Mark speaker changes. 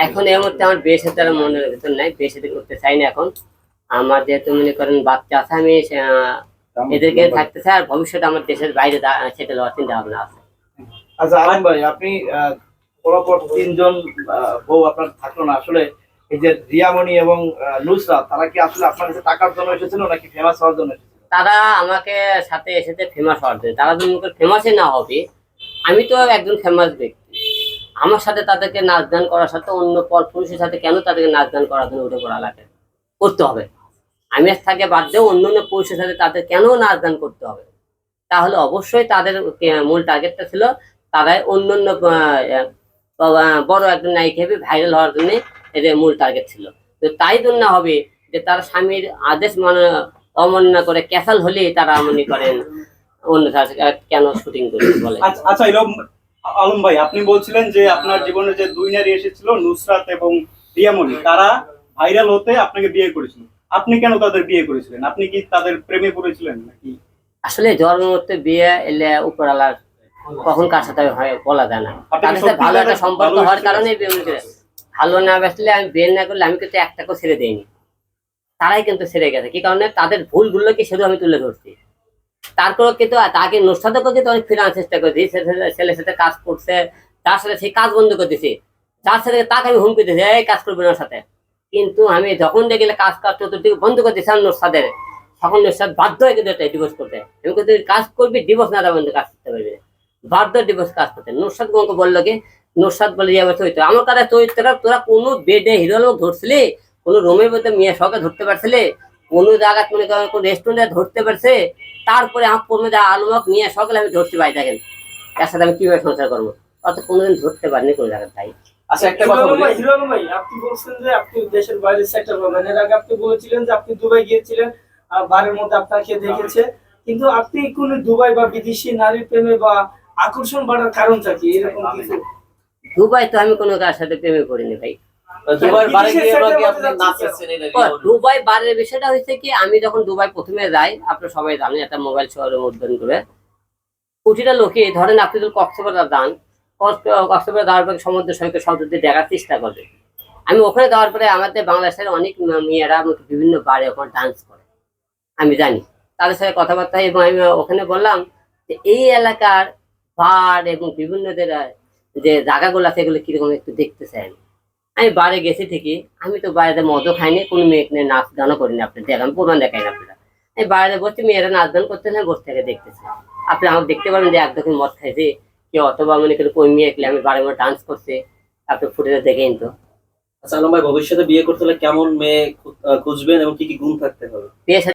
Speaker 1: এখন এই মুহূর্তে আমার বিয়ে সাথে আর মনের ভিতর নাই বিয়ে সাথে করতে চাই না এখন। আমার যেহেতু মনে করেন বাচ্চা আছে আমি এদেরকে থাকতে চাই আর ভবিষ্যতে আমার দেশের বাইরে সেটেল হওয়ার চিন্তা ভাবনা আছে।
Speaker 2: আচ্ছা আলম ভাই আপনি পরপর তিনজন বউ আপনার থাকল না আসলে এই যে রিয়ামণি এবং আহ, নুসরাত তারা কি আসলে আপনার কাছে টাকার জন্য এসেছিল নাকি ফেমাস হওয়ার জন্য এসেছিল?
Speaker 1: তারা আমাকে সাথে এসেছে ফেমাস হওয়ার জন্য। তারা যদি ফেমাসই না হবে আমি তো একজন ফেমাস ব্যক্তি। আমার সাথে তাদেরকে নাচ গান করার সাথে অন্য পর পুরুষের সাথে কেন তাদেরকে নাচ গান করার জন্য উঠে পড়া লাগে? করতে হবে। আমি থাকে বাদ দিয়ে অন্য অন্য পুরুষের সাথে তাদের কেন নাচ গান করতে হবে? তাহলে অবশ্যই তাদের মূল টার্গেটটা ছিল তারাই অন্য অন্য বড় একজন নায়িকা হবে ভাইরাল হওয়ার জন্য এদের মূল টার্গেট ছিল। তো তাই জন্য হবে যে তার স্বামীর আদেশ মানে অমান্য করে ক্যাসাল হলে তারা মনে করেন অন্য কেন শুটিং করবে বলে।
Speaker 3: আচ্ছা আচ্ছা আলম ভাই আপনি বলছিলেন যে আপনার জীবনে যে দুই নারী এসেছিল নুসরাত এবং রিয়ামণি তারা ভাইরাল হতে আপনাকে বিয়ে করেছিল। আপনি কেন তাদের বিয়ে করেছিলেন? আপনি কি তাদের প্রেমে পড়েছিলেন নাকি?
Speaker 1: আসলে জন্মতে বিয়ে এলে উপরালার কখন কার সাথে হয় বলা যায় না। সাথে ভালো একটা সম্পর্ক হওয়ার কারণে বিয়ে ভালো না বাসলে আমি বিয়ে না করলে আমি কিন্তু একটাকেও ছেড়ে দেইনি। তারাই কিন্তু ছেড়ে গেছে। কি কারণে? তাদের ভুলগুলোকে শুধু আমি তুলে ধরছি। তারপরে কিন্তু তাকে নোসাদকে কিন্তু অনেক ফেরানোর চেষ্টা করেছি। ছেলের সাথে কাজ করছে, তার সাথে সেই কাজ বন্ধ করে দিছি যার সাথে তাকে আমি হুমকি দিয়েছি, এই, কাজ করবে না সাথে। কিন্তু আমি যখন দেখলে কাজ কাজ চতুর্দিকে বন্ধ করে দিয়েছিলাম নোসাদের তখন নোসাদ বাধ্য হয়ে কিন্তু ডিভোর্স করতে আমি কিন্তু কাজ করবি ডিভোর্স না দেওয়া বন্ধু কাজ করতে পারবি বাধ্য ডিভোর্স কাজ করতে নোসাদ আমাকে বলল কি নোসাদ বলে যাবে চরিত্র আমার কাছে চরিত্রটা, তোরা কোনো বেডে হিরো লোক ধরছিলি? কোনো রুমের মধ্যে মেয়ে সহকে ধরতে পারছিলি? কোনো জায়গা মনে করেন কোনো রেস্টুরেন্টে ধরতে পারছে তারপরে আমার কর্মে যা আলমক নিয়ে সকলে আমি ধরতে পাই দেখেন। তার সাথে আমি কীভাবে সংসার করব? অত কোনোদিন ধরতে পারিনি কোনো জায়গায় তাই।
Speaker 2: আচ্ছা একটা কথা
Speaker 4: ভাই, আপনি বলছেন যে আপনি দেশের বাইরে এর আগে আপনি বলেছিলেন যে আপনি দুবাই গিয়েছিলেন আর বারের মধ্যে আপনাকে দেখেছে। কিন্তু আপনি কোন দুবাই বা বিদেশি নারীর প্রেমে বা আকর্ষণ বাড়ার কারণটা কি? এরকম কিছু?
Speaker 1: দুবাই তো আমি কোনো কার সাথে প্রেমে পড়িনি ভাই। ও, দুবাই বারের বিষয়টা হয়েছে কি আমি যখন দুবাই প্রথমে যাই আপনারা সবাই জানেন একটা মোবাইল শহরের উদ্বোধন করে। প্রতিটা লোকে ধরেন আপনি যদি কক্সবাজার যান কক্সবাজার যাওয়ার পরে সমুদ্র সৈকত সমুদ্র দেখার চেষ্টা করবে। আমি ওখানে যাওয়ার পরে আমাদের বাংলাদেশের অনেক মেয়েরা বিভিন্ন বারে ওখানে ডান্স করে। আমি জানি। তাদের সাথে কথাবার্তা এবং আমি ওখানে বললাম যে এই এলাকার বার এবং বিভিন্ন যে যে জায়গাগুলো আছে এগুলো কীরকম একটু দেখতে চাই আমি। আমি বারে গেছি ঠিকই। আমি তো বাইরে মদও খাইনি কোনো মেয়েকে নিয়ে নাচ গানও করিনি আপনি দেখান প্রমাণ দেখাই না আপনারা আমি বাইরে বসে মেয়েরা নাচ গান করতেছে আমি বসে থেকে দেখতেছি। আপনি আমাকে দেখতে পারেন যে এক দোকান মদ খাইছে কি অথবা মনে করি কোন মেয়ে খেলে আমি বারে বারে ডান্স করছে আপনি ফুটেজে দেখেন তো।
Speaker 5: আচ্ছা আলম ভাই ভবিষ্যতে বিয়ে করতে হলে কেমন মেয়ে খুঁজবেন এবং কি কি গুণ থাকতে হবে?